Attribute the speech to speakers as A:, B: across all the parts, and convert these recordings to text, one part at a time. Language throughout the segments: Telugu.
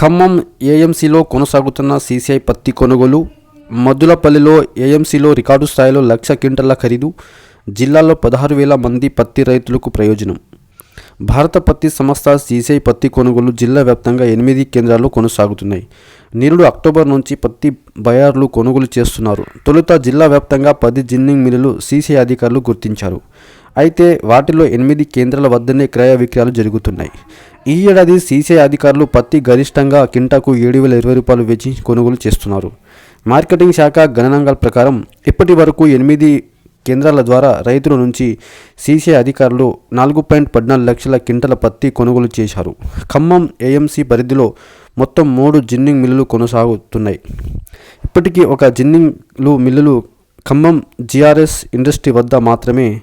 A: ఖమ్మం ఏఎంసీలో కొనసాగుతున్న సీసీఐ పత్తి కొనుగోలు మద్దులపల్లిలో ఏఎంసీలో రికార్డు స్థాయిలో లక్ష క్వింటళ్ళ ఖరీదు జిల్లాలో పదహారు వేల మంది పత్తి రైతులకు ప్రయోజనం. భారత పత్తి సంస్థ సీసీఐ పత్తి కొనుగోలు జిల్లా వ్యాప్తంగా ఎనిమిది కేంద్రాలు కొనసాగుతున్నాయి. నిరుడు అక్టోబర్ నుంచి పత్తి బయార్లు కొనుగోలు చేస్తున్నారు. తొలుత జిల్లా వ్యాప్తంగా పది జిన్నింగ్ మిల్లులు సీసీఐ అధికారులు గుర్తించారు. అయితే వాటిలో ఎనిమిది కేంద్రాల వద్దనే క్రయ విక్రయాలు జరుగుతున్నాయి. ఈ ఏడాది సీసీఐ అధికారులు పత్తి గరిష్టంగా కింటాకు ఏడు వేల ఇరవై రూపాయలు వేచి కొనుగోలు చేస్తున్నారు. మార్కెటింగ్ శాఖ గణనాంకాల ప్రకారం ఇప్పటి వరకు ఎనిమిది కేంద్రాల ద్వారా రైతుల నుంచి సీసీఐ అధికారులు నాలుగు పాయింట్ పద్నాలుగు లక్షల క్వింటల పత్తి కొనుగోలు చేశారు. ఖమ్మం ఏఎంసీ పరిధిలో మొత్తం మూడు జిన్నింగ్ మిల్లులు కొనసాగుతున్నాయి. ఇప్పటికీ ఒక జిన్నింగ్లు మిల్లులు ఖమ్మం జిఆర్ఎస్ ఇండస్ట్రీ వద్ద మాత్రమే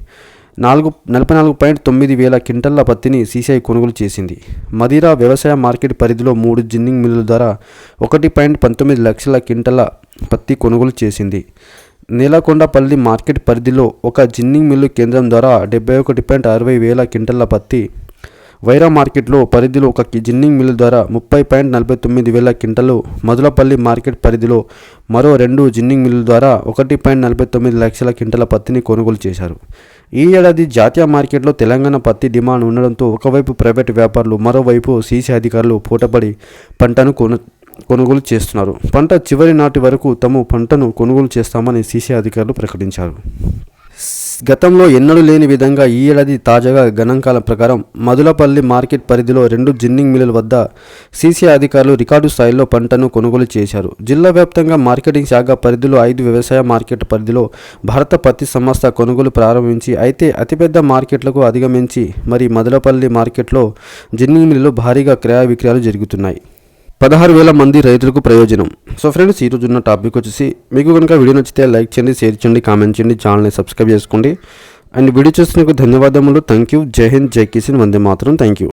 A: నాలుగు నలభై నాలుగు పాయింట్ తొమ్మిది వేల క్వింటల్ల పత్తిని సీసీఐ కొనుగోలు చేసింది. మదిరా వ్యవసాయ మార్కెట్ పరిధిలో మూడు జిన్నింగ్ మిల్లుల ద్వారా ఒకటి పాయింట్ పంతొమ్మిది లక్షల క్వింటల పత్తి కొనుగోలు చేసింది. నీలకొండపల్లి మార్కెట్ పరిధిలో ఒక జిన్నింగ్ మిల్లు కేంద్రం ద్వారా డెబ్బై ఒకటి పాయింట్ అరవై వేల క్వింటళ్ళ పత్తి వైరా మార్కెట్లో పరిధిలో ఒక జిన్నింగ్ మిల్లు ద్వారా ముప్పై పాయింట్ నలభై తొమ్మిది వేల క్వింటలు మధులపల్లి మార్కెట్ పరిధిలో మరో రెండు జిన్నింగ్ మిల్లు ద్వారా ఒకటి పాయింట్ నలభై తొమ్మిది లక్షల క్వింటల పత్తిని కొనుగోలు చేశారు. ఈ ఏడాది జాతీయ మార్కెట్లో తెలంగాణ పత్తి డిమాండ్ ఉండడంతో ఒకవైపు ప్రైవేటు వ్యాపారులు మరోవైపు సీసీ అధికారులు పూటపడి పంటను కొను కొనుగోలు చేస్తున్నారు. పంట చివరి నాటి వరకు తాము పంటను కొనుగోలు చేస్తామని సీసీ అధికారులు ప్రకటించారు. గతంలో ఎన్నడూ లేని విధంగా ఈ ఏడాది తాజాగా గణాంకాల ప్రకారం మధులపల్లి మార్కెట్ పరిధిలో రెండు జిన్నింగ్ మిల్లుల వద్ద సీసీ అధికారులు రికార్డు స్థాయిలో పంటను కొనుగోలు చేశారు. జిల్లా వ్యాప్తంగా మార్కెటింగ్ శాఖ పరిధిలో ఐదు వ్యవసాయ మార్కెట్ పరిధిలో భారత పత్తి సంస్థ కొనుగోలు ప్రారంభించి అయితే అతిపెద్ద మార్కెట్లకు అధిగమించి మరి మధులపల్లి మార్కెట్లో జిన్నింగ్ మిల్లులు భారీగా క్రయ విక్రయాలు జరుగుతున్నాయి. పదహారు వేల మంది రైతులకు ప్రయోజనం. సో ఫ్రెండ్స్ ఈరోజు ఉన్న టాపిక్ వచ్చేసి మీకు కనుక వీడియో నచ్చితే లైక్ చేయండి షేర్ చేయండి కామెంట్ చేయండి ఛానల్ని సబ్స్క్రైబ్ చేసుకోండి. అండ్ వీడియో చూసినందుకు ధన్యవాదములు. థ్యాంక్ యూ జై హింద్ జై కిషన్ వందే మాత్రం. Thank you